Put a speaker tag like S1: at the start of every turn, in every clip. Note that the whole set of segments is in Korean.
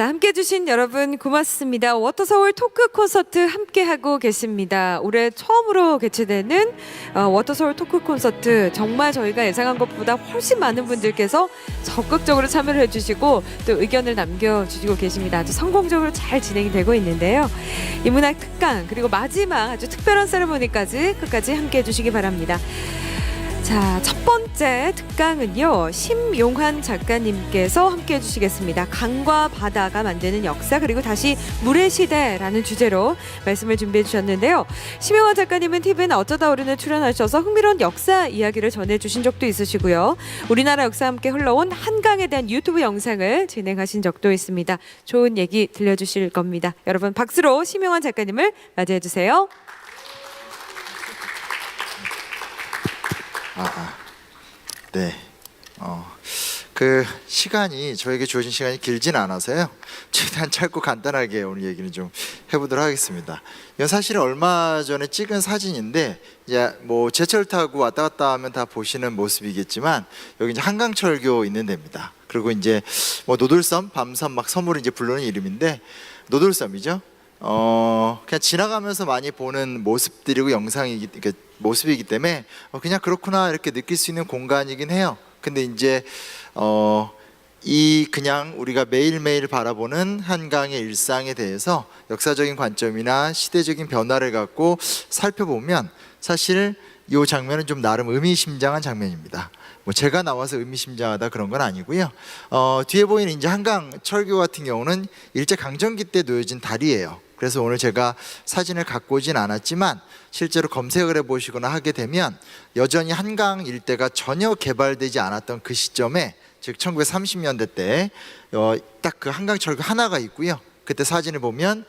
S1: 자, 함께 해주신 여러분 고맙습니다. 워터 서울 토크 콘서트 함께하고 계십니다. 올해 처음으로 개최되는 어, 워터 서울 토크 콘서트 정말 저희가 예상한 것보다 훨씬 많은 분들께서 적극적으로 참여를 해주시고 또 의견을 남겨주시고 계십니다. 아주 성공적으로 잘 진행이 되고 있는데요. 인문학 특강 그리고 마지막 아주 특별한 세레모니까지 끝까지 함께 해주시기 바랍니다. 자, 첫 번째 특강은요. 심용환 작가님께서 함께 해주시겠습니다. 강과 바다가 만드는 역사 그리고 다시 물의 시대라는 주제로 말씀을 준비해 주셨는데요. 심용환 작가님은 TVN 어쩌다 어른에 출연하셔서 흥미로운 역사 이야기를 전해주신 적도 있으시고요. 우리나라 역사와 함께 흘러온 한강에 대한 유튜브 영상을 진행하신 적도 있습니다. 좋은 얘기 들려주실 겁니다. 여러분 박수로 심용환 작가님을 맞이해 주세요.
S2: 아, 아. 네. 어, 그 시간이 저에게 주어진 시간이 길진 않아서요. 최대한 짧고 간단하게 오늘 얘기는 좀 해보도록 하겠습니다. 이건 사실 얼마 전에 찍은 사진인데 이제 뭐 제철 타고 왔다 갔다 하면 다 보시는 모습이겠지만 여기 이제 한강철교 있는 데입니다. 그리고 이제 뭐 노들섬, 밤섬 막 섬으로 이제 부르는 이름인데 노들섬이죠. 어 그냥 지나가면서 많이 보는 모습들이고 영상이기 그러니까 모습이기 때문에 어, 그냥 그렇구나 이렇게 느낄 수 있는 공간이긴 해요. 근데 이제 어. 이 그냥 우리가 매일매일 바라보는 한강의 일상에 대해서 역사적인 관점이나 시대적인 변화를 갖고 살펴보면 사실 이 장면은 좀 나름 의미심장한 장면입니다. 뭐 제가 나와서 의미심장하다 그런 건 아니고요. 어, 뒤에 보이는 이제 한강 철교 같은 경우는 일제 강점기 때 놓여진 다리예요. 그래서 오늘 제가 사진을 갖고 오진 않았지만 실제로 검색을 해보시거나 하게 되면 여전히 한강 일대가 전혀 개발되지 않았던 그 시점에 즉 1930년대 때 딱 그 한강 철교 하나가 있고요. 그때 사진을 보면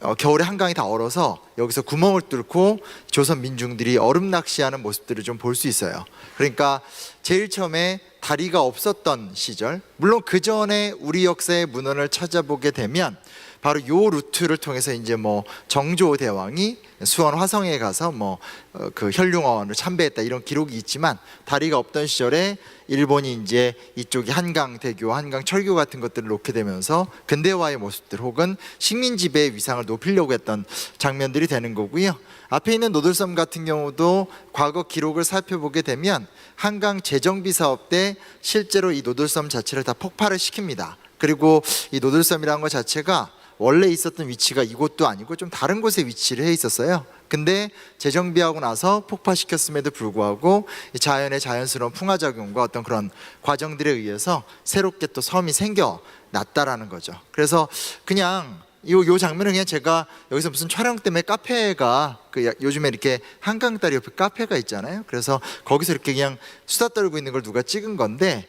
S2: 어, 겨울에 한강이 다 얼어서 여기서 구멍을 뚫고 조선 민중들이 얼음 낚시하는 모습들을 좀 볼 수 있어요. 그러니까 제일 처음에 다리가 없었던 시절, 물론 그 전에 우리 역사의 문헌을 찾아보게 되면 바로 요 루트를 통해서 이제 뭐 정조 대왕이 수원 화성에 가서 뭐그 혈룡원을 참배했다 이런 기록이 있지만 다리가 없던 시절에 일본이 이제 이쪽이 한강 대교, 한강 철교 같은 것들을 놓게 되면서 근대화의 모습들 혹은 식민 지배의 위상을 높이려고 했던 장면들이 되는 거고요. 앞에 있는 노들섬 같은 경우도 과거 기록을 살펴보게 되면 한강 재정비 사업 때 실제로 이 노들섬 자체를 다 폭발을 시킵니다. 그리고 이 노들섬이라는 것 자체가 원래 있었던 위치가 이곳도 아니고 좀 다른 곳에 위치를 해 있었어요. 근데 재정비하고 나서 폭파시켰음에도 불구하고 이 자연의 자연스러운 풍화작용과 어떤 그런 과정들에 의해서 새롭게 또 섬이 생겨 났다라는 거죠. 그래서 그냥 요, 요 장면은 그냥 제가 여기서 무슨 촬영 때문에 카페가 그 야- 요즘에 이렇게 한강 다리 옆에 카페가 있잖아요. 그래서 거기서 이렇게 그냥 수다 떨고 있는 걸 누가 찍은 건데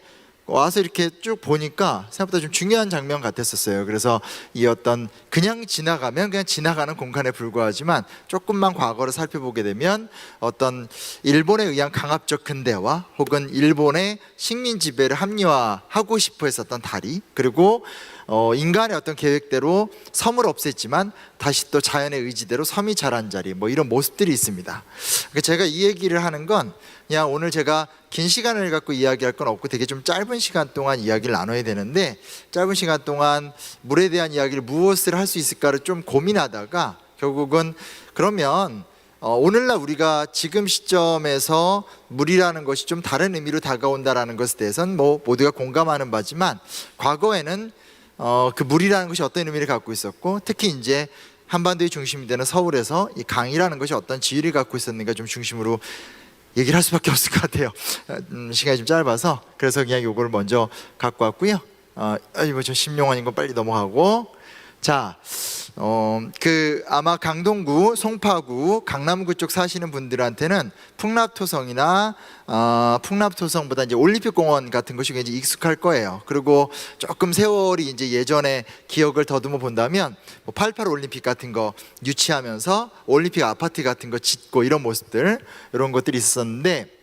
S2: 와서 이렇게 쭉 보니까 생각보다 좀 중요한 장면 같았었어요. 그래서 이 어떤 그냥 지나가면 그냥 지나가는 공간에 불과하지만 조금만 과거를 살펴보게 되면 어떤 일본에 의한 강압적 근대화 혹은 일본의 식민 지배를 합리화하고 싶어 했었던 다리 그리고 어, 인간의 어떤 계획대로 섬을 없앴지만 다시 또 자연의 의지대로 섬이 자란 자리 뭐 이런 모습들이 있습니다. 그러니까 제가 이 얘기를 하는 건 그냥 오늘 제가 긴 시간을 갖고 이야기할 건 없고 되게 좀 짧은 시간 동안 이야기를 나눠야 되는데 짧은 시간 동안 물에 대한 이야기를 무엇을 할 수 있을까를 좀 고민하다가 결국은 그러면 어, 오늘날 우리가 지금 시점에서 물이라는 것이 좀 다른 의미로 다가온다라는 것에 대해서는 뭐 모두가 공감하는 바지만 과거에는 어, 그 물이라는 것이 어떤 의미를 갖고 있었고 특히 이제 한반도의 중심이 되는 서울에서 이 강이라는 것이 어떤 지위를 갖고 있었는가 좀 중심으로 얘기를 할 수밖에 없을 것 같아요. 음, 시간이 좀 짧아서 그래서 그냥 요거를 먼저 갖고 왔고요. 어, 아이고 저 신명원인 거 빨리 넘어가고 자, 어, 그 아마 강동구, 송파구, 강남구 쪽 사시는 분들한테는 풍납토성이나 어, 풍납토성보다 이제 올림픽공원 같은 것이 굉장히 익숙할 거예요. 그리고 조금 세월이 이제 예전에 기억을 더듬어 본다면 뭐 88 올림픽 같은 거 유치하면서 올림픽 아파트 같은 거 짓고 이런 모습들 이런 것들이 있었는데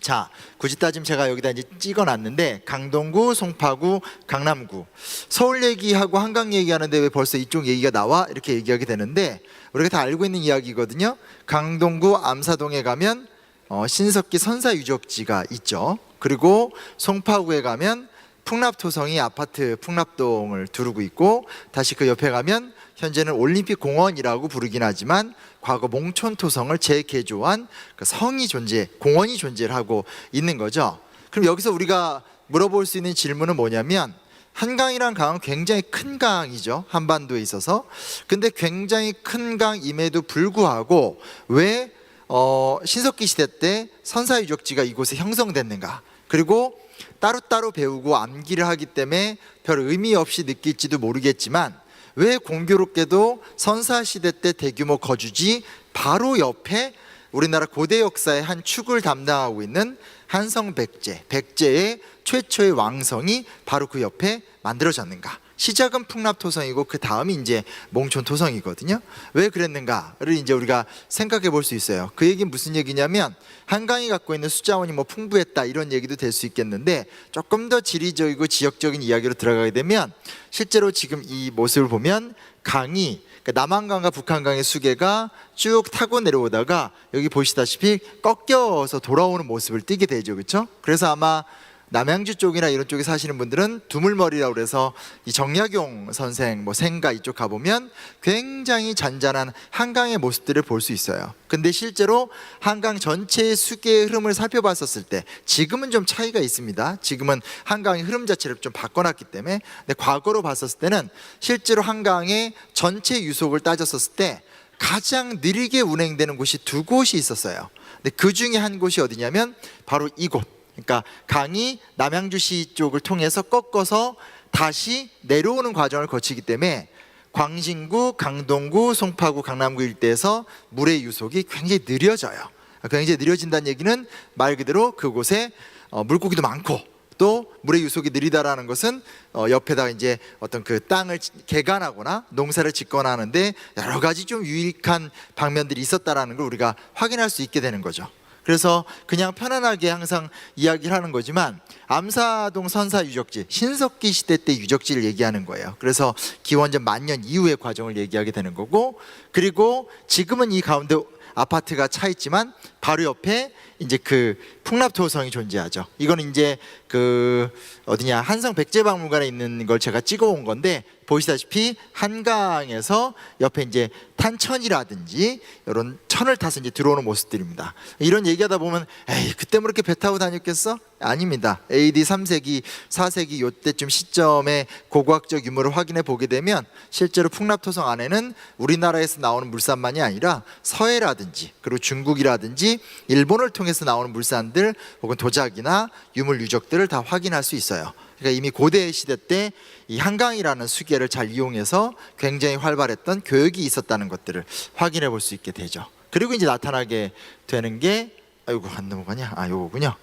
S2: 자, 굳이 따지면 제가 여기다 이제 찍어 놨는데 강동구, 송파구, 강남구 서울 얘기하고 한강 얘기하는데 왜 벌써 이쪽 얘기가 나와 이렇게 얘기하게 되는데 우리가 다 알고 있는 이야기거든요. 강동구 암사동에 가면 어, 신석기 선사 유적지가 있죠. 그리고 송파구에 가면 풍납토성이 아파트 풍납동을 두르고 있고 다시 그 옆에 가면 현재는 올림픽 공원이라고 부르긴 하지만 과거 몽촌 토성을 재개조한 그 성이 존재, 공원이 존재를 하고 있는 거죠. 그럼 여기서 우리가 물어볼 수 있는 질문은 뭐냐면 한강이란 강은 굉장히 큰 강이죠. 한반도에 있어서. 근데 굉장히 큰 강임에도 불구하고 왜 어, 신석기 시대 때 선사 유적지가 이곳에 형성됐는가? 그리고 따로따로 배우고 암기를 하기 때문에 별 의미 없이 느낄지도 모르겠지만 왜 공교롭게도 선사 시대 때 대규모 거주지 바로 옆에 우리나라 고대 역사의 한 축을 담당하고 있는 한성 백제, 백제의 최초의 왕성이 바로 그 옆에 만들어졌는가? 시작은 풍납토성이고 그 다음이 이제 몽촌토성이거든요. 왜 그랬는가를 이제 우리가 생각해 볼 수 있어요. 그 얘기는 무슨 얘기냐면 한강이 갖고 있는 수자원이 뭐 풍부했다 이런 얘기도 될 수 있겠는데 조금 더 지리적이고 지역적인 이야기로 들어가게 되면 실제로 지금 이 모습을 보면 강이 그러니까 남한강과 북한강의 수계가 쭉 타고 내려오다가 여기 보시다시피 꺾여서 돌아오는 모습을 띠게 되죠, 그렇죠? 그래서 아마 남양주 쪽이나 이런 쪽에 사시는 분들은 두물머리라고 그래서 이 정약용 선생 뭐 생가 이쪽 가보면 굉장히 잔잔한 한강의 모습들을 볼 수 있어요. 근데 실제로 한강 전체의 수계의 흐름을 살펴봤었을 때 지금은 좀 차이가 있습니다. 지금은 한강의 흐름 자체를 좀 바꿔놨기 때문에 근데 과거로 봤었을 때는 실제로 한강의 전체 유속을 따졌었을 때 가장 느리게 운행되는 곳이 두 곳이 있었어요. 근데 그 중에 한 곳이 어디냐면 바로 이곳. 그러니까 강이 남양주시 쪽을 통해서 꺾어서 다시 내려오는 과정을 거치기 때문에 광진구, 강동구, 송파구, 강남구 일대에서 물의 유속이 굉장히 느려져요. 굉장히 느려진다는 얘기는 말 그대로 그곳에 어, 물고기도 많고 또 물의 유속이 느리다라는 것은 어, 옆에다가 이제 어떤 그 땅을 개간하거나 농사를 짓거나 하는데 여러 가지 좀 유익한 방면들이 있었다라는 걸 우리가 확인할 수 있게 되는 거죠. 그래서 그냥 편안하게 항상 이야기를 하는 거지만 암사동 선사 유적지 신석기 시대 때 유적지를 얘기하는 거예요. 그래서 기원전 만년 이후의 과정을 얘기하게 되는 거고 그리고 지금은 이 가운데 아파트가 차 있지만 바로 옆에 이제 그 풍납토성이 존재하죠. 이거는 이제 그 어디냐 한성 백제박물관에 있는 걸 제가 찍어온 건데 보시다시피 한강에서 옆에 이제 탄천이라든지 이런 천을 타서 이제 들어오는 모습들입니다. 이런 얘기하다 보면 에이 그때 뭐 이렇게 배 타고 다녔겠어? 아닙니다. AD 3세기, 4세기 요때쯤 시점의 고고학적 유물을 확인해 보게 되면 실제로 풍납토성 안에는 우리나라에서 나오는 물산만이 아니라 서해라든지 그리고 중국이라든지 일본을 통해서 나오는 물산들 혹은 도자기나 유물 유적들을 다 확인할 수 있어요. 그러니까 이미 고대 시대 때 이 한강이라는 수계를 잘 이용해서 굉장히 활발했던 교육이 있었다는 것들을 확인해 볼 수 있게 되죠. 그리고 이제 나타나게 되는 게 아이고 안 넘어가냐? 아 요거군요.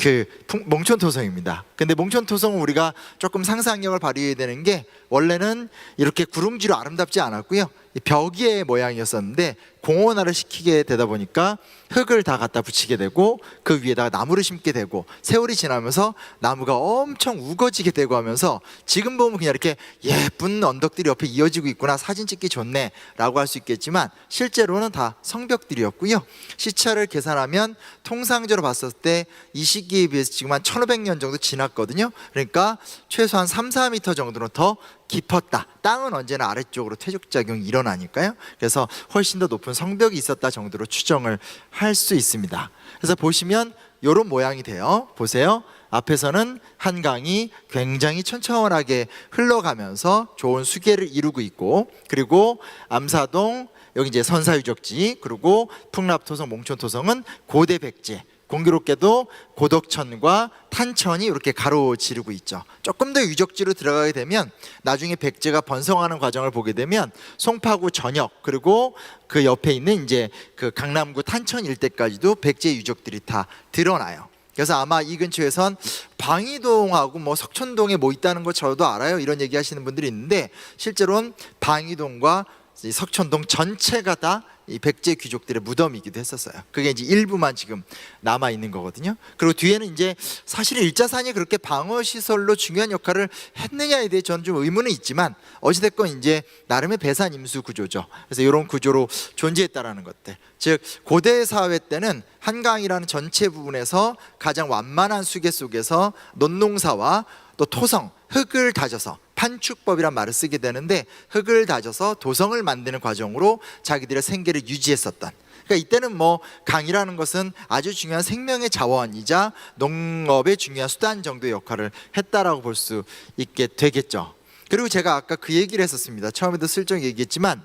S2: 그 풍- 몽촌토성입니다. 근데 몽촌토성은 우리가 조금 상상력을 발휘해야 되는 게 원래는 이렇게 구름지로 아름답지 않았고요. 이 벽의 모양이었었는데 공원화를 시키게 되다 보니까 흙을 다 갖다 붙이게 되고 그 위에다가 나무를 심게 되고 세월이 지나면서 나무가 엄청 우거지게 되고 하면서 지금 보면 그냥 이렇게 예쁜 언덕들이 옆에 이어지고 있구나 사진 찍기 좋네 라고 할 수 있겠지만 실제로는 다 성벽들이었고요. 시차를 계산하면 통상적으로 봤을 때 이 시기에 비해서 지금 한 1500년 정도 지났거든요. 그러니까 최소한 3, 4m 정도는 더 깊었다. 땅은 언제나 아래쪽으로 퇴적 작용이 일어나니까요. 그래서 훨씬 더 높은 성벽이 있었다 정도로 추정을 할 수 있습니다. 그래서 보시면 이런 모양이 돼요. 보세요. 앞에서는 한강이 굉장히 천천하게 흘러가면서 좋은 수계를 이루고 있고 그리고 암사동 여기 이제 선사유적지 그리고 풍납토성 몽촌토성은 고대 백제 공교롭게도 고덕천과 탄천이 이렇게 가로지르고 있죠. 조금 더 유적지로 들어가게 되면 나중에 백제가 번성하는 과정을 보게 되면 송파구 전역 그리고 그 옆에 있는 이제 그 강남구 탄천 일대까지도 백제 유적들이 다 드러나요. 그래서 아마 이 근처에선 방이동하고 뭐 석촌동에 뭐 있다는 거 저도 알아요. 이런 얘기 하시는 분들이 있는데 실제로는 방이동과 이 석촌동 전체가 다 이 백제 귀족들의 무덤이기도 했었어요. 그게 이제 일부만 지금 남아 있는 거거든요. 그리고 뒤에는 이제 사실 일자산이 그렇게 방어 시설로 중요한 역할을 했느냐에 대해 저는 좀 의문은 있지만 어찌됐건 이제 나름의 배산 임수 구조죠. 그래서 이런 구조로 존재했다라는 것들. 즉 고대 사회 때는 한강이라는 전체 부분에서 가장 완만한 수계 속에서 논농사와 또 토성, 흙을 다져서 판축법이란 말을 쓰게 되는데 흙을 다져서 도성을 만드는 과정으로 자기들의 생계를 유지했었던 그러니까 이때는 뭐 강이라는 것은 아주 중요한 생명의 자원이자 농업의 중요한 수단 정도의 역할을 했다라고 볼 수 있게 되겠죠. 그리고 제가 아까 그 얘기를 했었습니다. 처음에도 슬쩍 얘기했지만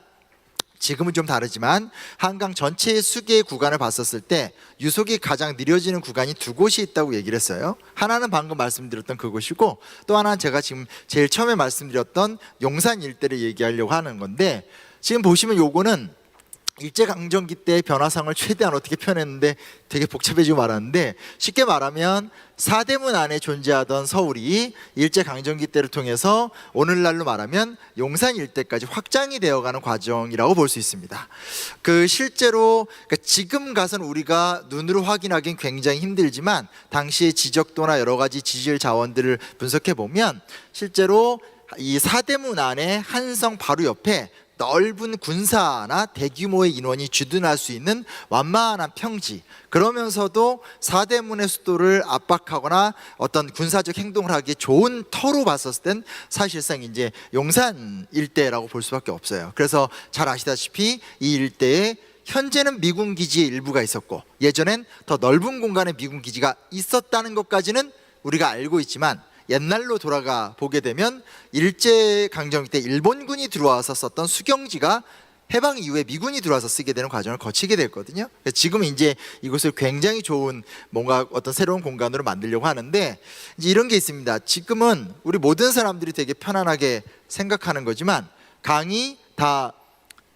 S2: 지금은 좀 다르지만 한강 전체의 수계 구간을 봤었을 때 유속이 가장 느려지는 구간이 두 곳이 있다고 얘기를 했어요. 하나는 방금 말씀드렸던 그곳이고 또 하나는 제가 지금 제일 처음에 말씀드렸던 용산 일대를 얘기하려고 하는 건데 지금 보시면 요거는 일제 강점기 때 변화상을 최대한 어떻게 표현했는데 되게 복잡해지고 말았는데 쉽게 말하면 사대문 안에 존재하던 서울이 일제 강점기 때를 통해서 오늘날로 말하면 용산 일대까지 확장이 되어가는 과정이라고 볼 수 있습니다. 그 실제로 그러니까 지금 가서는 우리가 눈으로 확인하기는 굉장히 힘들지만 당시의 지적도나 여러 가지 지질 자원들을 분석해 보면 실제로 이 사대문 안에 한성 바로 옆에 넓은 군사나 대규모의 인원이 주둔할 수 있는 완만한 평지 그러면서도 사대문의 수도를 압박하거나 어떤 군사적 행동을 하기 좋은 터로 봤었을 땐 사실상 이제 용산 일대라고 볼 수밖에 없어요. 그래서 잘 아시다시피 이 일대에 현재는 미군 기지의 일부가 있었고 예전엔 더 넓은 공간에 미군 기지가 있었다는 것까지는 우리가 알고 있지만 옛날로 돌아가 보게 되면 일제 강점기 때 일본군이 들어와서 썼던 수경지가 해방 이후에 미군이 들어와서 쓰게 되는 과정을 거치게 됐거든요. 지금은 이제 이곳을 굉장히 좋은 뭔가 어떤 새로운 공간으로 만들려고 하는데 이제 이런 게 있습니다. 지금은 우리 모든 사람들이 되게 편안하게 생각하는 거지만 강이 다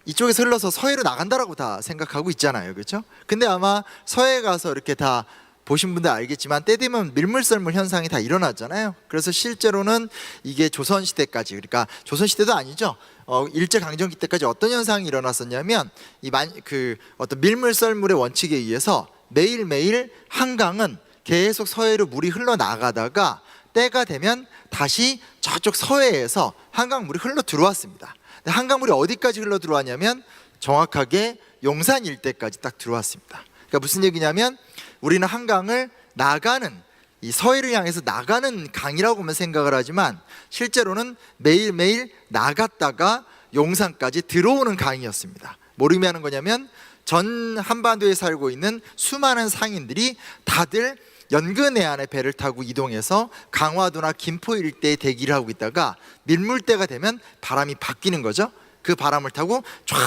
S2: 이쪽에서 흘러서 서해로 나간다라고 다 생각하고 있잖아요. 그렇죠? 근데 아마 서해 가서 이렇게 다 보신 분들 알겠지만 때 되면 밀물썰물 현상이 다 일어나잖아요. 그래서 실제로는 이게 조선 시대까지 그러니까 조선 시대도 아니죠. 어, 일제 강점기 때까지 어떤 현상이 일어났었냐면 이그 어떤 밀물썰물의 원칙에 의해서 매일매일 한강은 계속 서해로 물이 흘러 나가다가 때가 되면 다시 저쪽 서해에서 한강물이 흘러 들어왔습니다. 한강물이 어디까지 흘러 들어왔냐면 정확하게 용산 일대까지 딱 들어왔습니다. 그러니까 무슨 얘기냐면 우리는 한강을 나가는 이 서해를 향해서 나가는 강이라고만 생각을 하지만 실제로는 매일매일 나갔다가 용산까지 들어오는 강이었습니다. 뭘 의미하는 거냐면 전 한반도에 살고 있는 수많은 상인들이 다들 연근 해안의 배를 타고 이동해서 강화도나 김포 일대에 대기를 하고 있다가 밀물대가 되면 바람이 바뀌는 거죠. 그 바람을 타고 쫙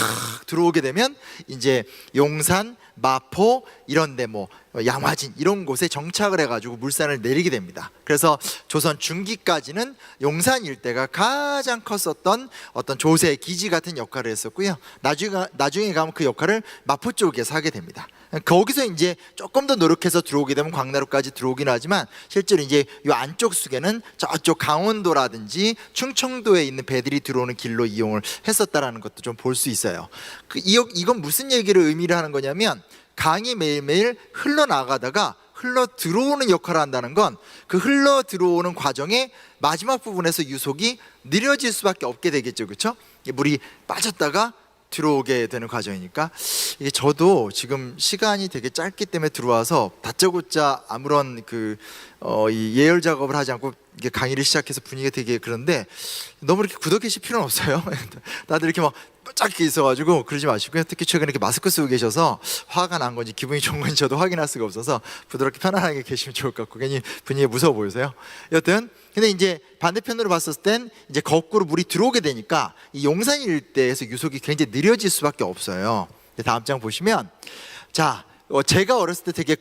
S2: 들어오게 되면 이제 용산, 마포 이런 데 뭐 양화진 이런 곳에 정착을 해가지고 물산을 내리게 됩니다. 그래서 조선 중기까지는 용산 일대가 가장 컸었던 어떤 조세 기지 같은 역할을 했었고요. 나중에 나중에 가면 그 역할을 마포 쪽에서 하게 됩니다. 거기서 이제 조금 더 노력해서 들어오게 되면 광나루까지 들어오긴 하지만 실제로 이제 이 안쪽 수계는 저쪽 강원도라든지 충청도에 있는 배들이 들어오는 길로 이용을 했었다라는 것도 좀 볼 수 있어요. 그 이, 이건 무슨 얘기를 의미를 하는 거냐면 강이 매일매일 흘러나가다가 흘러 들어오는 역할을 한다는 건 그 흘러 들어오는 과정의 마지막 부분에서 유속이 느려질 수밖에 없게 되겠죠, 그렇죠? 물이 빠졌다가 들어오게 되는 과정이니까 이게 저도 지금 시간이 되게 짧기 때문에 들어와서 다짜고짜 아무런 그 어, 이 예열 작업을 하지 않고 이게 강의를 시작해서 분위기가 되게 그런데 너무 이렇게 구독하실 필요는 없어요. 다들 이렇게 막 짧게 있어가지고 그러지 마시고요. 특히 최근에 이렇게 마스크 쓰고 계셔서 화가 난 건지 기분이 좋은 건지 저도 확인할 수가 없어서 부드럽게 편안하게 계시면 좋을 것 같고 괜히 분위기 무서워 보이세요. 여튼 근데 이제 반대편으로 봤을 땐 이제 거꾸로 물이 들어오게 되니까 이 용산 일대에서 유속이 굉장히 느려질 수밖에 없어요. 다음 장 보시면 자 어, 제가 어렸을 때 되게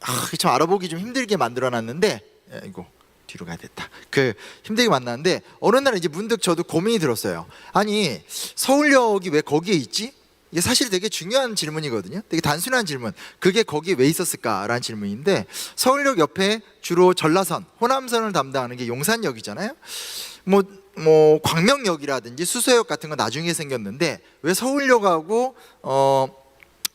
S2: 아, 참 알아보기 좀 힘들게 만들어놨는데 예, 이거 뒤로 가야 됐다. 그 힘들게 만났는데 어느 날 이제 문득 저도 고민이 들었어요. 아니 서울역이 왜 거기에 있지? 이게 사실 되게 중요한 질문이거든요. 되게 단순한 질문. 그게 거기에 왜 있었을까라는 질문인데 서울역 옆에 주로 전라선, 호남선을 담당하는 게 용산역이잖아요. 뭐 뭐 광명역이라든지 수서역 같은 건 나중에 생겼는데 왜 서울역하고 어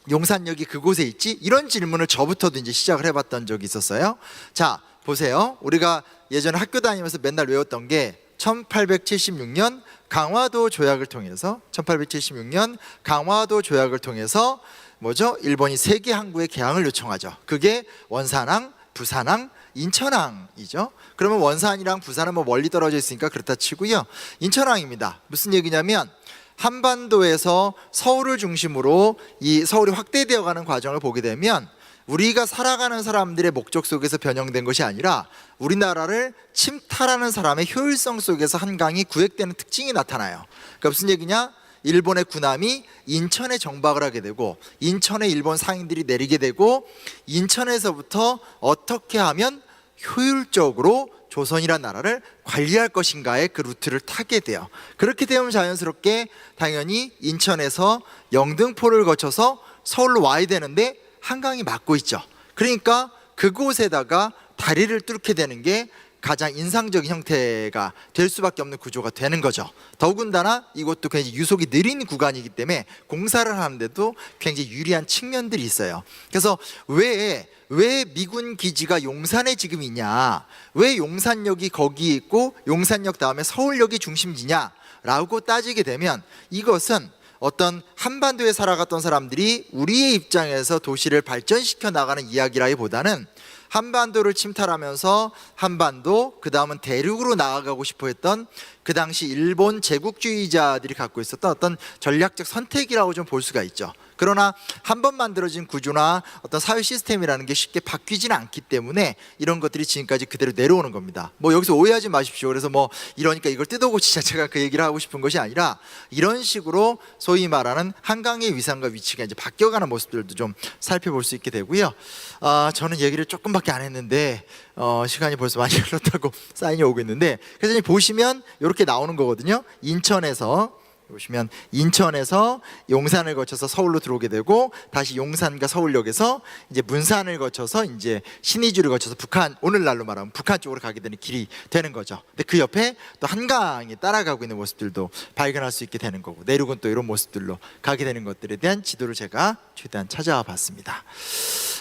S2: 용산역이 그곳에 있지? 이런 질문을 저부터도 이제 시작을 해봤던 적이 있었어요. 자 보세요. 우리가 예전에 학교 다니면서 맨날 외웠던 게 1876년 강화도 조약을 통해서 1876년 강화도 조약을 통해서 뭐죠? 일본이 세계 항구의 개항을 요청하죠. 그게 원산항, 부산항, 인천항이죠. 그러면 원산이랑 부산은 뭐 멀리 떨어져 있으니까 그렇다 치고요. 인천항입니다. 무슨 얘기냐면 한반도에서 서울을 중심으로 이 서울이 확대되어 가는 과정을 보게 되면 우리가 살아가는 사람들의 목적 속에서 변형된 것이 아니라 우리나라를 침탈하는 사람의 효율성 속에서 한강이 구획되는 특징이 나타나요. 그러니까 무슨 얘기냐? 일본의 군함이 인천에 정박을 하게 되고 인천에 일본 상인들이 내리게 되고 인천에서부터 어떻게 하면 효율적으로 조선이란 나라를 관리할 것인가의 그 루트를 타게 돼요. 그렇게 되면 자연스럽게 당연히 인천에서 영등포를 거쳐서 서울로 와야 되는데 한강이 막고 있죠. 그러니까 그곳에다가 다리를 뚫게 되는 게 가장 인상적인 형태가 될 수밖에 없는 구조가 되는 거죠. 더군다나 이것도 굉장히 유속이 느린 구간이기 때문에 공사를 하는데도 굉장히 유리한 측면들이 있어요. 그래서 왜, 왜 미군 기지가 용산에 지금 있냐? 왜 용산역이 거기 있고 용산역 다음에 서울역이 중심지냐? 라고 따지게 되면 이것은 어떤 한반도에 살아갔던 사람들이 우리의 입장에서 도시를 발전시켜 나가는 이야기라기보다는 한반도를 침탈하면서 한반도 그 다음은 대륙으로 나아가고 싶어 했던 그 당시 일본 제국주의자들이 갖고 있었던 어떤 전략적 선택이라고 좀 볼 수가 있죠. 그러나 한 번 만들어진 구조나 어떤 사회 시스템이라는 게 쉽게 바뀌지는 않기 때문에 이런 것들이 지금까지 그대로 내려오는 겁니다. 뭐 여기서 오해하지 마십시오. 그래서 뭐 이러니까 이걸 뜯어고치자 제가 그 얘기를 하고 싶은 것이 아니라 이런 식으로 소위 말하는 한강의 위상과 위치가 이제 바뀌어가는 모습들도 좀 살펴볼 수 있게 되고요. 아 저는 얘기를 조금밖에 안 했는데 어, 시간이 벌써 많이 흘렀다고 사인이 오고 있는데 그래서 보시면 이렇게 나오는 거거든요. 인천에서 보시면 인천에서 용산을 거쳐서 서울로 들어오게 되고 다시 용산과 서울역에서 이제 문산을 거쳐서 이제 신의주를 거쳐서 북한 오늘날로 말하면 북한 쪽으로 가게 되는 길이 되는 거죠. 근데 그 옆에 또 한강이 따라가고 있는 모습들도 발견할 수 있게 되는 거고 내륙은 또 이런 모습들로 가게 되는 것들에 대한 지도를 제가 최대한 찾아와 봤습니다.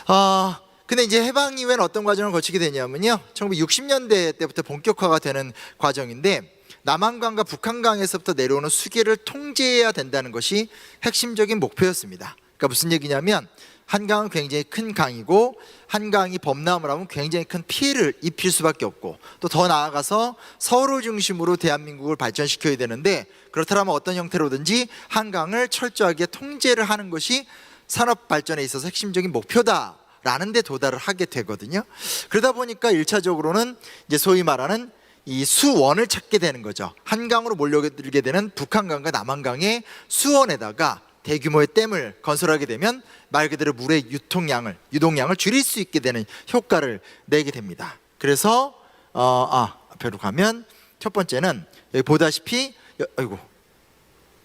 S2: 아 근데 이제 해방 이후에는 어떤 과정을 거치게 되냐면요. 1960년대 때부터 본격화가 되는 과정인데 남한강과 북한강에서부터 내려오는 수계를 통제해야 된다는 것이 핵심적인 목표였습니다. 그러니까 무슨 얘기냐면 한강은 굉장히 큰 강이고 한강이 범람을 하면 굉장히 큰 피해를 입힐 수밖에 없고 또 더 나아가서 서울을 중심으로 대한민국을 발전시켜야 되는데 그렇다면 어떤 형태로든지 한강을 철저하게 통제를 하는 것이 산업 발전에 있어서 핵심적인 목표다. 라는 데 도달을 하게 되거든요. 그러다 보니까 일차적으로는 이제 소위 말하는 이 수원을 찾게 되는 거죠. 한강으로 몰려들게 되는 북한강과 남한강의 수원에다가 대규모의 댐을 건설하게 되면 말 그대로 물의 유통량을 유동량을 줄일 수 있게 되는 효과를 내게 됩니다. 그래서 어, 아 앞으로 가면 첫 번째는 여기 보다시피 여, 아이고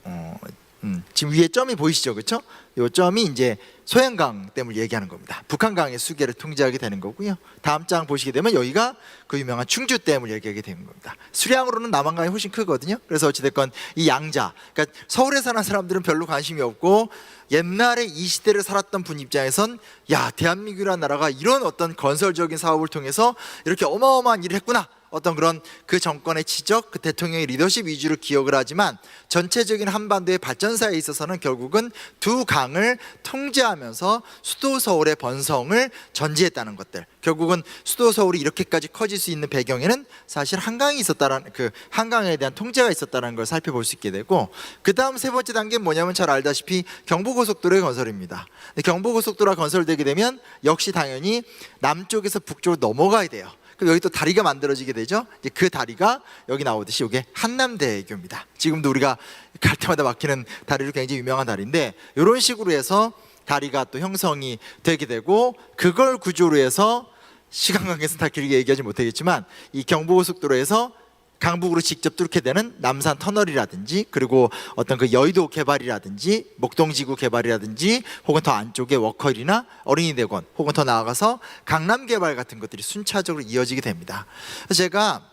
S2: 어, 음, 지금 위에 점이 보이시죠, 그렇죠? 이 점이 이제 소양강 댐을 얘기하는 겁니다. 북한강의 수계를 통제하게 되는 거고요. 다음 장 보시게 되면 여기가 그 유명한 충주 댐을 얘기하게 되는 겁니다. 수량으로는 남한강이 훨씬 크거든요. 그래서 어찌됐건 이 양자, 그러니까 서울에 사는 사람들은 별로 관심이 없고 옛날에 이 시대를 살았던 분 입장에선 야 대한민국이라는 나라가 이런 어떤 건설적인 사업을 통해서 이렇게 어마어마한 일을 했구나. 어떤 그런 그 정권의 지적, 그 대통령의 리더십 위주로 기억을 하지만 전체적인 한반도의 발전사에 있어서는 결국은 두 강을 통제하면서 수도 서울의 번성을 전제했다는 것들. 결국은 수도 서울이 이렇게까지 커질 수 있는 배경에는 사실 한강이 있었다라는 그 한강에 대한 통제가 있었다는 걸 살펴볼 수 있게 되고 그 다음 세 번째 단계는 뭐냐면 잘 알다시피 경부고속도로의 건설입니다. 경부고속도로가 건설되게 되면 역시 당연히 남쪽에서 북쪽으로 넘어가야 돼요. 그럼 여기 또 다리가 만들어지게 되죠. 이제 그 다리가 여기 나오듯이 이게 한남대교입니다. 지금도 우리가 갈 때마다 막히는 다리로 굉장히 유명한 다리인데 이런 식으로 해서 다리가 또 형성이 되게 되고 그걸 구조로 해서 시간 관계에서 다 길게 얘기하지 못하겠지만 이 경부고속도로에서 강북으로 직접 뚫게 되는 남산 터널이라든지 그리고 어떤 그 여의도 개발이라든지 목동지구 개발이라든지 혹은 더 안쪽에 워커힐이나 어린이 대원 혹은 더 나아가서 강남 개발 같은 것들이 순차적으로 이어지게 됩니다. 제가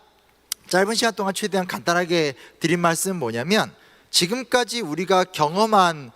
S2: 짧은 시간 동안 최대한 간단하게 드린 말씀은 뭐냐면 지금까지 우리가 경험한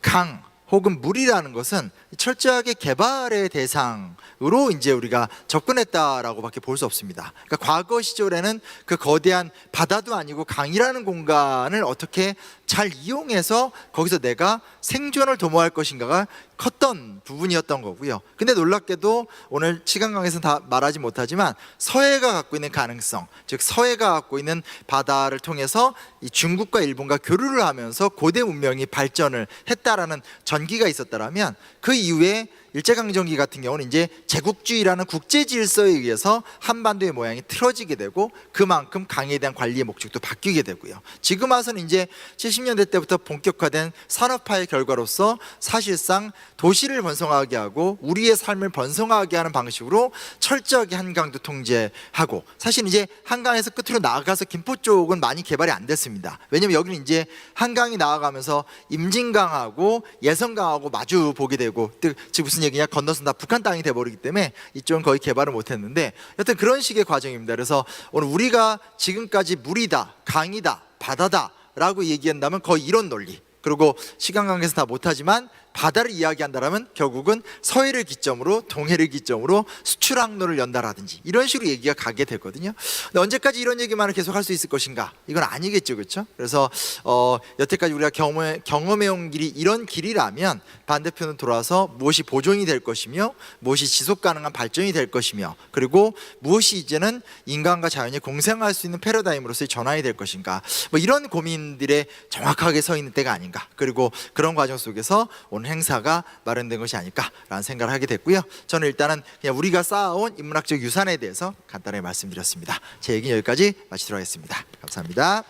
S2: 강 혹은 물이라는 것은 철저하게 개발의 대상으로 이제 우리가 접근했다라고밖에 볼 수 없습니다. 그러니까 과거 시절에는 그 거대한 바다도 아니고 강이라는 공간을 어떻게 잘 이용해서 거기서 내가 생존을 도모할 것인가가 컸던 부분이었던 거고요. 근데 놀랍게도 오늘 시간 강에서 다 말하지 못하지만 서해가 갖고 있는 가능성, 즉 서해가 갖고 있는 바다를 통해서 이 중국과 일본과 교류를 하면서 고대 문명이 발전을 했다라는 전기가 있었다라면 그 이후에 일제강점기 같은 경우는 이제 제국주의라는 국제 질서에 의해서 한반도의 모양이 틀어지게 되고 그만큼 강에 대한 관리의 목적도 바뀌게 되고요. 지금 와서는 이제 70년대 때부터 본격화된 산업화의 결과로서 사실상 도시를 번성하게 하고 우리의 삶을 번성하게 하는 방식으로 철저하게 한강도 통제하고 사실 이제 한강에서 끝으로 나아가서 김포 쪽은 많이 개발이 안 됐습니다. 왜냐면 여기는 이제 한강이 나아가면서 임진강하고 예성강하고 마주 보게 되고 즉 무슨 얘기냐 건너서 다 북한 땅이 돼버리기 때문에 이쪽은 거의 개발을 못했는데 여튼 그런 식의 과정입니다. 그래서 오늘 우리가 지금까지 물이다, 강이다, 바다다라고 얘기한다면 거의 이런 논리. 그리고 시간 관계에서 다 못하지만 바다를 이야기한다라면 결국은 서해를 기점으로 동해를 기점으로 수출 항로를 연다라든지 이런 식으로 얘기가 가게 되거든요. 근데 언제까지 이런 얘기만을 계속 할 수 있을 것인가? 이건 아니겠죠, 그렇죠? 그래서 어, 여태까지 우리가 경험해 경험해온 길이 이런 길이라면 반대편으로 돌아서 무엇이 보존이 될 것이며 무엇이 지속 가능한 발전이 될 것이며 그리고 무엇이 이제는 인간과 자연이 공생할 수 있는 패러다임으로서의 전환이 될 것인가? 뭐 이런 고민들에 정확하게 서 있는 때가 아닌가? 그리고 그런 과정 속에서 오늘 행사가 마련된 것이 아닐까라는 생각을 하게 됐고요. 저는 일단은 그냥 우리가 쌓아온 인문학적 유산에 대해서 간단하게 말씀드렸습니다. 제 얘기는 여기까지 마치도록 하겠습니다. 감사합니다.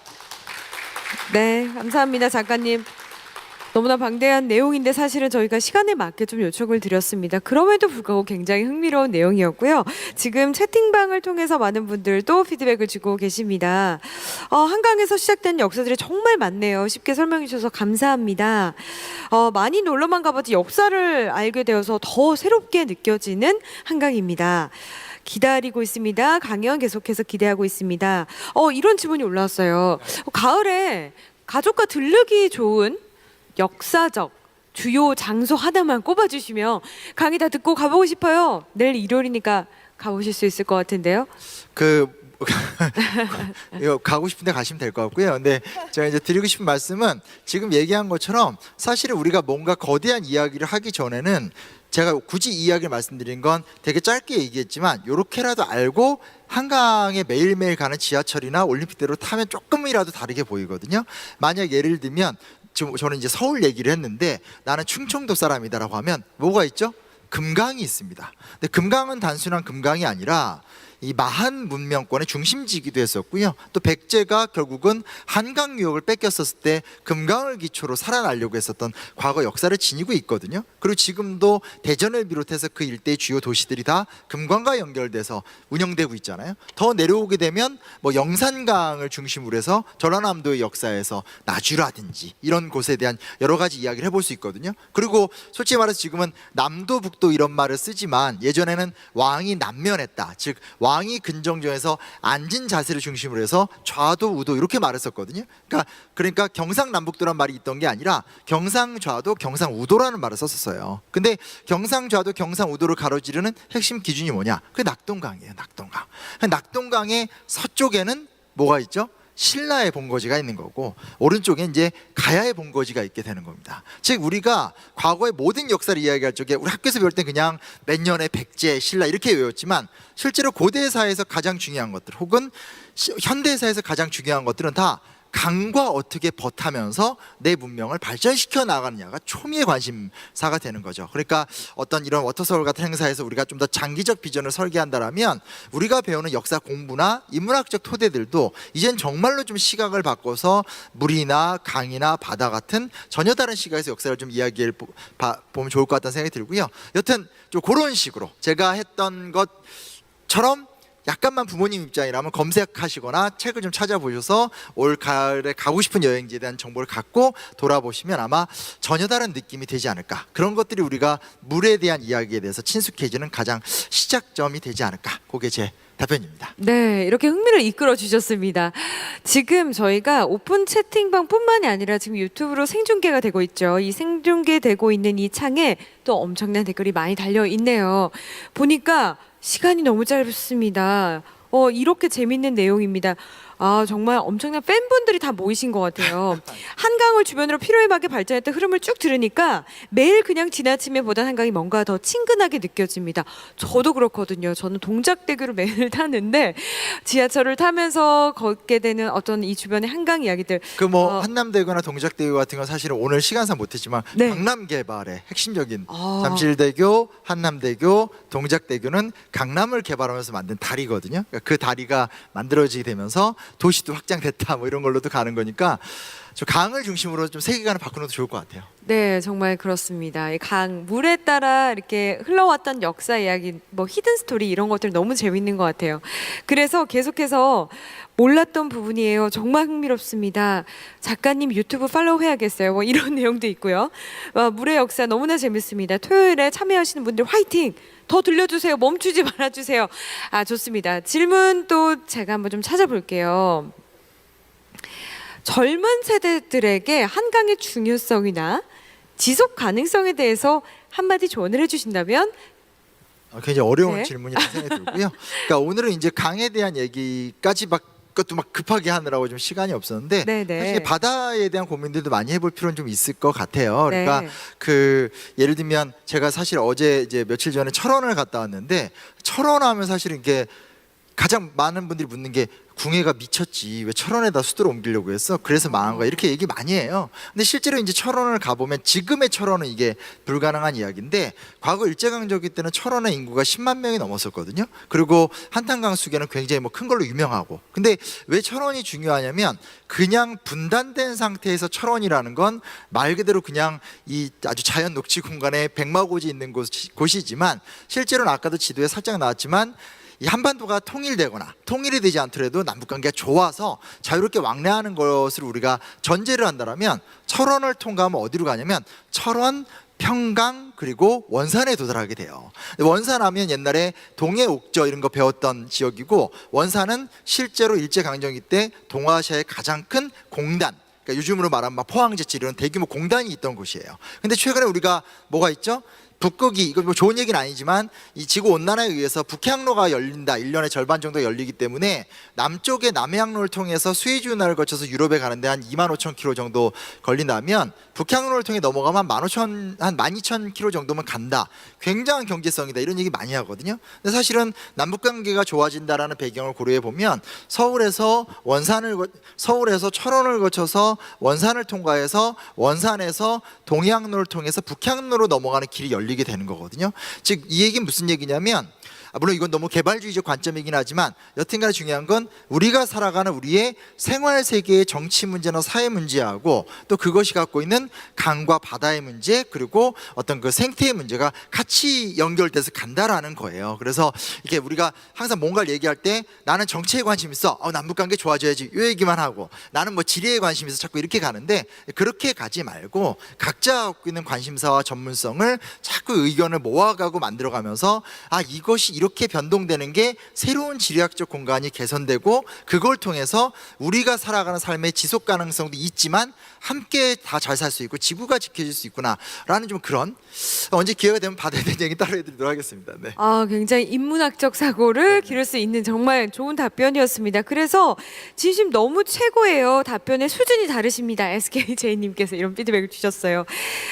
S1: 네, 감사합니다, 작가님. 너무나 방대한 내용인데 사실은 저희가 시간에 맞게 좀 요청을 드렸습니다. 그럼에도 불구하고 굉장히 흥미로운 내용이었고요. 지금 채팅방을 통해서 많은 분들도 피드백을 주고 계십니다. 어, 한강에서 시작된 역사들이 정말 많네요. 쉽게 설명해 주셔서 감사합니다. 어, 많이 놀러만 가봐도 역사를 알게 되어서 더 새롭게 느껴지는 한강입니다. 기다리고 있습니다. 강연 계속해서 기대하고 있습니다. 어, 이런 질문이 올라왔어요. 어, 가을에 가족과 들르기 좋은 역사적 주요 장소 하나만 꼽아주시면 강의 다 듣고 가보고 싶어요. 내일 일요일이니까 가보실 수 있을 것 같은데요.
S2: 그 가고 싶은데 가시면 될 것 같고요. 근데 제가 이제 드리고 싶은 말씀은 지금 얘기한 것처럼 사실은 우리가 뭔가 거대한 이야기를 하기 전에는 제가 굳이 이 이야기를 말씀드린 건 되게 짧게 얘기했지만 요렇게라도 알고 한강에 매일매일 가는 지하철이나 올림픽대로 타면 조금이라도 다르게 보이거든요. 만약 예를 들면 지금 저는 이제 서울 얘기를 했는데 나는 충청도 사람이다라고 하면 뭐가 있죠? 금강이 있습니다. 근데 금강은 단순한 금강이 아니라 이 마한 문명권의 중심지기도 했었고요. 또 백제가 결국은 한강 유역을 뺏겼었을 때 금강을 기초로 살아나려고 했었던 과거 역사를 지니고 있거든요. 그리고 지금도 대전을 비롯해서 그 일대의 주요 도시들이 다 금강과 연결돼서 운영되고 있잖아요. 더 내려오게 되면 뭐 영산강을 중심으로 해서 전라남도의 역사에서 나주라든지 이런 곳에 대한 여러 가지 이야기를 해볼 수 있거든요. 그리고 솔직히 말해서 지금은 남도 북도 이런 말을 쓰지만 예전에는 왕이 남면했다. 즉 왕이 근정전에서 앉은 자세를 중심으로 해서 좌도 우도 이렇게 말했었거든요. 그러니까 그러니까 경상남북도란 말이 있던 게 아니라 경상좌도 경상우도라는 말을 썼었어요. 근데 경상좌도 경상우도를 가로지르는 핵심 기준이 뭐냐? 그 낙동강이에요. 낙동강. 낙동강의 서쪽에는 뭐가 있죠? 신라의 본거지가 있는 거고 오른쪽에 이제 가야의 본거지가 있게 되는 겁니다. 즉 우리가 과거의 모든 역사를 이야기할 적에 우리 학교에서 배울 때 그냥 몇 년에 백제, 신라 이렇게 외웠지만 실제로 고대사에서 가장 중요한 것들 혹은 시- 현대사에서 가장 중요한 것들은 다 강과 어떻게 버타면서 내 문명을 발전시켜 나가느냐가 초미의 관심사가 되는 거죠. 그러니까 어떤 이런 워터서울 같은 행사에서 우리가 좀 더 장기적 비전을 설계한다라면 우리가 배우는 역사 공부나 인문학적 토대들도 이젠 정말로 좀 시각을 바꿔서 물이나 강이나 바다 같은 전혀 다른 시각에서 역사를 좀 봐- 보면 좋을 것 같다는 생각이 들고요. 여튼 좀 그런 식으로 제가 했던 것처럼 약간만 부모님 입장이라면 검색하시거나 책을 좀 찾아보셔서 올 가을에 가고 싶은 여행지에 대한 정보를 갖고 돌아보시면 아마 전혀 다른 느낌이 되지 않을까. 그런 것들이 우리가 물에 대한 이야기에 대해서 친숙해지는 가장 시작점이 되지 않을까. 그게 제 답변입니다.
S1: 네, 이렇게 흥미를 이끌어 주셨습니다. 지금 저희가 오픈 채팅방뿐만이 아니라 지금 유튜브로 생중계가 되고 있죠. 이 생중계되고 있는 이 창에 또 엄청난 댓글이 많이 달려 있네요. 보니까 시간이 너무 짧습니다. 어, 이렇게 재밌는 내용입니다. 아, 정말 엄청난 팬분들이 다 모이신 것 같아요. 한강을 주변으로 필요에 맞게 발전했던 흐름을 쭉 들으니까 매일 그냥 지나치면 보다 한강이 뭔가 더 친근하게 느껴집니다. 저도 그렇거든요. 저는 동작대교를 매일 타는데 지하철을 타면서 걷게 되는 어떤 이 주변의 한강 이야기들.
S2: 그 뭐
S1: 어.
S2: 한남대교나 동작대교 같은 건 사실은 오늘 시간상 못했지만
S1: 네.
S2: 강남 개발의 핵심적인
S1: 아.
S2: 잠실대교, 한남대교, 동작대교는 강남을 개발하면서 만든 다리거든요. 그러니까 그 다리가 만들어지게 되면서 도시도 확장됐다 뭐 이런 걸로도 가는 거니까 저 강을 중심으로 좀 세계관을 바꾸는 것도 좋을 것 같아요.
S1: 네, 정말 그렇습니다. 이 강 물에 따라 이렇게 흘러왔던 역사 이야기, 뭐 히든 스토리 이런 것들 너무 재밌는 것 같아요. 그래서 계속해서 몰랐던 부분이에요. 정말 흥미롭습니다. 작가님 유튜브 팔로우 해야겠어요. 뭐 이런 내용도 있고요. 어, 물의 역사 너무나 재밌습니다. 토요일에 참여하시는 분들 화이팅! 더 들려주세요. 멈추지 말아주세요. 아 좋습니다. 질문 또 제가 한번 좀 찾아볼게요. 젊은 세대들에게 한강의 중요성이나 지속 가능성에 대해서 한마디 조언을 해주신다면
S2: 어, 굉장히 어려운
S1: 네.
S2: 질문이라는 생각이 들고요. 그러니까 오늘은 이제 강에 대한 얘기까지 막 그것도 막 급하게 하느라고 좀 시간이 없었는데
S1: 네네.
S2: 사실 바다에 대한 고민들도 많이 해볼 필요는 좀 있을 것 같아요. 그러니까
S1: 네.
S2: 그 예를 들면 제가 사실 어제 이제 며칠 전에 철원을 갔다 왔는데 철원 하면 사실 이게 가장 많은 분들이 묻는 게 궁예가 미쳤지. 왜 철원에다 수도를 옮기려고 했어? 그래서 망한 거야. 이렇게 얘기 많이 해요. 근데 실제로 이제 철원을 가보면 지금의 철원은 이게 불가능한 이야기인데 과거 일제강점기 때는 철원의 인구가 10만 명이 넘었었거든요. 그리고 한탄강 수계는 굉장히 뭐 큰 걸로 유명하고. 근데 왜 철원이 중요하냐면 그냥 분단된 상태에서 철원이라는 건 말 그대로 그냥 이 아주 자연 녹지 공간에 백마고지 있는 곳, 곳이지만 실제로는 아까도 지도에 살짝 나왔지만 이 한반도가 통일되거나 통일이 되지 않더라도 남북 관계가 좋아서 자유롭게 왕래하는 것을 우리가 전제를 한다면 철원을 통과하면 어디로 가냐면 철원 평강 그리고 원산에 도달하게 돼요. 원산하면 옛날에 동해 옥저 이런 거 배웠던 지역이고 원산은 실제로 일제 강점기 때 동아시아의 가장 큰 공단 그러니까 요즘으로 말하면 막 포항제철 이런 대규모 공단이 있던 곳이에요. 근데 최근에 우리가 뭐가 있죠? 북극이 이거 뭐 좋은 얘기는 아니지만 이 지구 온난화에 의해서 북해항로가 열린다. 1년의 절반 정도 열리기 때문에 남쪽의 남해항로를 통해서 스웨즈 운하를 거쳐서 유럽에 가는데 한 2만 5천 킬로 정도 걸린다면 북해항로를 통해 넘어가면 한15,000 한 12,000 킬로 정도면 간다. 굉장한 경제성이다. 이런 얘기 많이 하거든요. 근데 사실은 남북 관계가 좋아진다라는 배경을 고려해 보면 서울에서 원산을 거- 서울에서 철원을 거쳐서 원산을 통과해서 원산에서 동해항로를 통해서 북해항로로 넘어가는 길이 열리 게 되는 거거든요. 즉 이 얘기는 무슨 얘기냐면 아, 물론 이건 너무 개발주의적 관점이긴 하지만 여튼간에 중요한 건 우리가 살아가는 우리의 생활 세계의 정치 문제나 사회 문제하고 또 그것이 갖고 있는 강과 바다의 문제 그리고 어떤 그 생태의 문제가 같이 연결돼서 간다라는 거예요. 그래서 이게 우리가 항상 뭔가를 얘기할 때 나는 정치에 관심 있어. 어, 남북 관계 좋아져야지. 이 얘기만 하고 나는 뭐 지리에 관심 있어. 자꾸 이렇게 가는데 그렇게 가지 말고 각자 갖고 있는 관심사와 전문성을 자꾸 의견을 모아가고 만들어가면서 아 이것이 이렇게 변동되는 게 새로운 지리학적 공간이 개선되고 그걸 통해서 우리가 살아가는 삶의 지속 가능성도 있지만 함께 다 잘 살 수 있고 지구가 지켜질 수 있구나라는 좀 그런 언제 기회가 되면 바다에 대한 얘기 따로 해드리도록 하겠습니다. 네.
S1: 아, 굉장히 인문학적 사고를 기를 수 있는 정말 좋은 답변이었습니다. 그래서 진심 너무 최고예요. 답변의 수준이 다르십니다. SKJ님께서 이런 피드백을 주셨어요.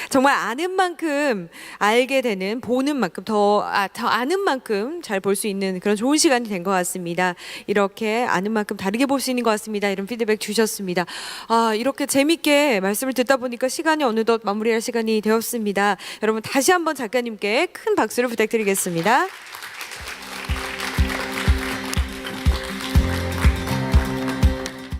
S1: 정말 아는 만큼 알게 되는, 보는 만큼 더, 아, 더 아는 만큼 잘 볼 수 있는 그런 좋은 시간이 된 것 같습니다. 이렇게 아는 만큼 다르게 볼 수 있는 것 같습니다. 이런 피드백 주셨습니다. 아, 이렇게 재밌게 말씀을 듣다 보니까 시간이 어느덧 마무리할 시간이 되었습니다. 여러분 다시 한번 작가님께 큰 박수를 부탁드리겠습니다.